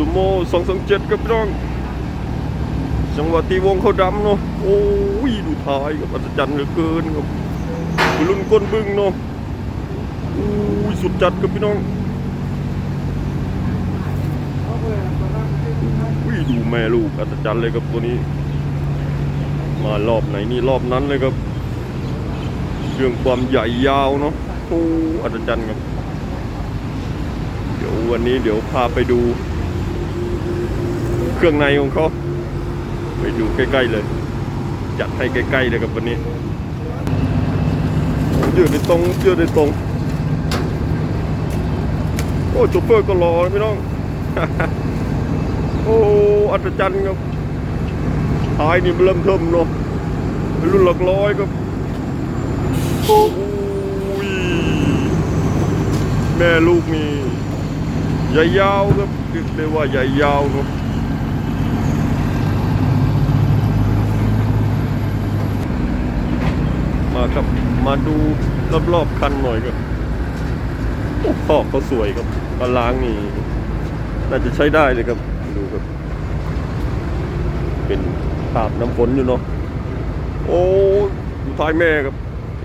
ซูโม่สองสองเจ็ดครับพี่น้องจังหวะตีวงเขาดำเนาะโอ้ยดูท้ายครับอัศจรรย์เหลือเกินครับรุ่นก้นบึ้งเนาะโอ้ยสุดจัดครับพี่น้องอุ้ยดูแม่ลูกอัศจรรย์เลยครับตัวนี้ มารอบไหนนี่รอบนั้นเลยครับเรื่องความใหญ่ยาวเนาะโอ้อัศจรรย์ครับเดี๋ยววันนี้เดี๋ยวพาไปดู เครื่องในของเขาไปดูใกล้ๆเลย จัดให้ใกล้ๆเลยกับวันนี้ยืดในตรงยืดในตรง โอ้จูเปอร์ก็รอพี่น้อง โอ้อัศจรรย์ครับท้ายนี่เริ่มเทิมเนาะรุ่นหลักร้อยครับโอ้ยแม่ลูกนี่ใหญ่ยาวครับเรียกได้ว่าใหญ่ยาวเนาะมาครับ มาดูรอบๆคันหน่อยครับโอ้ขอบเขาสวยครับมาล้างนี่น่าจะใช้ได้เลยครับ ดูครับ เป็นภาพน้ำฝนอยู่เนาะ โอ้ดูท้ายแม่ครับ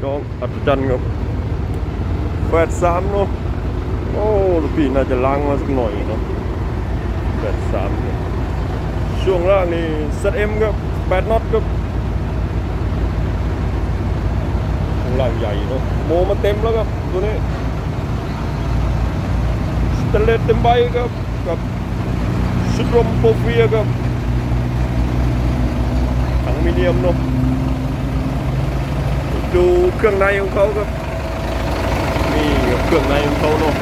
น้องอัศจรรย์ครับแปดสามเนาะ โอ้ลูกพี่น่าจะล้างมาสักหน่อยเนาะแปดสามช่วงล่างนี่ ZM ครับแปดน็อตครับ ข้าง ล่างใหญ่เนาะโมมาเต็มแล้วครับตัวนี้สเตเลสเต็มใบครับกับชุดลมโปรเฟียครับถังมีเนียมเนาะดูเครื่องในของเขาครับนี่เครื่องในของเขาเนาะ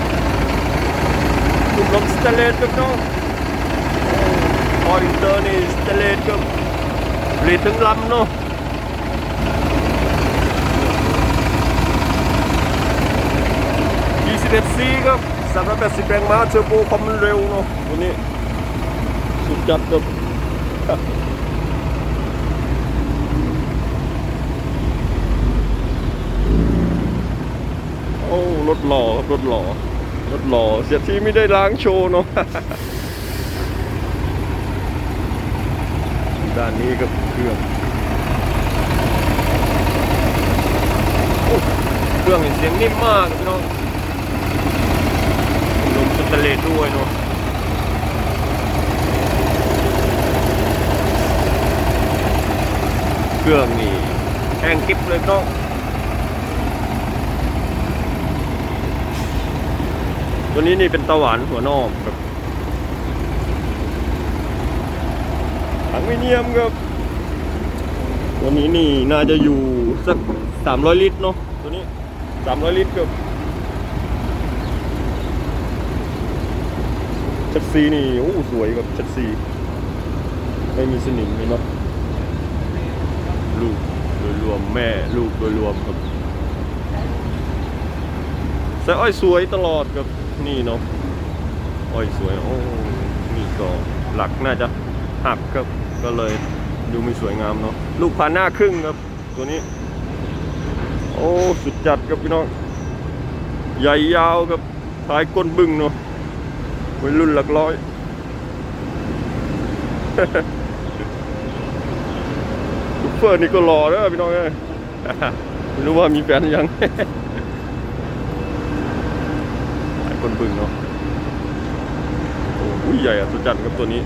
ชุดลมสเตเลสครับเนาะออริเตอร์นี่สเตเลสครับผลิตถึงลำเนาะ 21 c ครับ380แรงม้าเทอร์โบความเร็วเนาะตัวนี้ สุดจัดครับโอ้ รถหล่อครับ รถหล่อ รถหล่อ เสียที่ไม่ได้ล้างโชว์เนาะด้านนี้ก็เครื่องเครื่องเสียงนิ่มมากพี่น้อง สเตเลสด้วยเนาะเครื่องนี่แห้งกิ๊บเลยก็ตัวนี้นี่เป็นตะหวานหัวนอกครับถังมิเนียมครับ ตัวนี้นี่น่าจะอยู่สักสามร้อยลิตรเนาะตัวนี้สามร้อยลิตรครับ ชัดซีนี่โอ้สวยครับชัดซีไม่มีสนิมเลยเนาะลูกโดยรวมแม่ลูกโดยรวมครับแต่อ้อยสวยตลอดครับนี่เนาะอ้อยสวยโอ้นี่ก็หลักน่าจะหักครับก็เลยดูไม่สวยงามเนาะลูกผ่านหน้าครึ่งครับตัวนี้ โอ้สุดจัดครับพี่น้องใหญ่ยาวครับท้ายก้นบึ้งเนาะ วัยรุ่นหลักร้อยลูกเฟอร์นี่ก็หล่อนะพี่น้องเอ้ยไม่รู้ว่ามีแฟนยัง หลายคนบึ้งเนาะโอ้ยใหญ่อะสุดจัดครับตัวนี้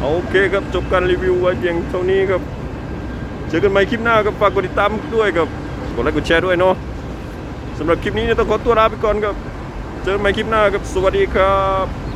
โอเคครับจบการรีวิวไว้เพียงเท่านี้ครับ เจอกันใหม่คลิปหน้าครับฝากกดติดตามด้วยครับ กดไลค์กดแชร์ด้วยเนาะสำหรับคลิปนี้เนี่ยต้องขอตัวลาไปก่อนครับ เจอกันใหม่คลิปหน้าครับ สวัสดีครับ